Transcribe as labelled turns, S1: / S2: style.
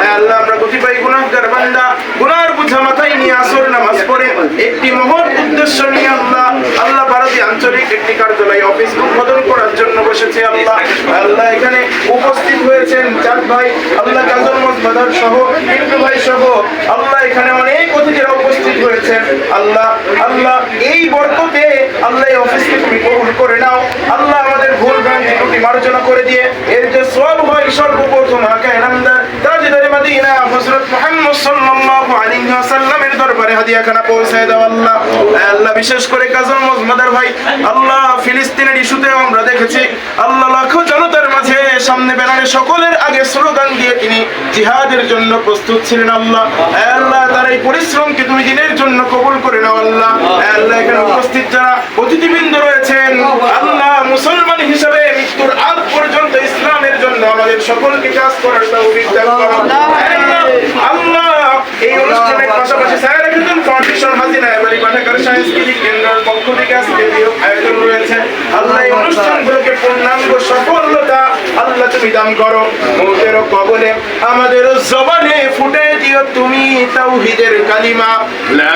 S1: হ্যাঁ, আল্লাহ একটি মহৎ উদ্দেশ্য নিয়ে আল্লাহ আল্লাহ ভারতী আঞ্চলিক একটি কার্যালয়, অফিস উদ্বোধন করার জন্য বসেছে আল্লাহ। আল্লাহ এখানে উপস্থিত হয়েছেন চাঁদ ভাই, আল্লাহ কাজল মজমাদার সহ ইন্দ্র ভাই সহ। আল্লাহ এখানে অনেক অতিথিরা উপস্থিত হয়েছেন। আল্লাহ আল্লাহ, এই বরকতে আল্লাহ অফিসকে তুমি করে নাও। আল্লাহ আমাদের ভুল ভ্রান্তি দুটি মার্জনা করে দিয়ে এর হাদিয়াখানা পৌঁছায় দাও আল্লাহ। আল্লাহ, বিশেষ করে কাজল মজমাদার ভাই, আল্লাহ ফিলিস্তিনের ইস্যুতে আমরা দেখেছি, আল্লাহ লাখো জনতার মাঝে সামনে বেড়ানে সকলের আগে স্লোগান দিয়ে তিনি জিহাদের জন্য প্রস্তুত ছিলেন আল্লাহ। আল্লাহ, তার এই পরিশ্রমকে তুমি দিনের জন্য কবুল করে নাও আল্লাহ। আল্লাহ, এখানে উপস্থিত যারা অতিথিবৃন্দ রয়েছেন, আল্লাহ মুসলমান হিসাবে মৃত্যুর আগ পর্যন্ত ইসলামের জন্য আমাদের সকলকে কাজ করার তৌফিক দান করো আয় আল্লাহ, আল্লাহ এই অনুষ্ঠানের পাশাপাশি সায়রা খাতুন ফাউন্ডেশন হাজিরা এবারে পাঠাগার সাংস্কৃতিক কেন্দ্রের পক্ষ থেকে আজকে আয়োজন রয়েছে। আল্লাহ অনুষ্ঠানগুলোকে পূর্ণাঙ্গ সফলতা, আল্লাহ তুমি দান করো মৌতেরও কবলে। আমাদের জবানে ফুটে দিও তুমি তাওহীদের কালিমা। লা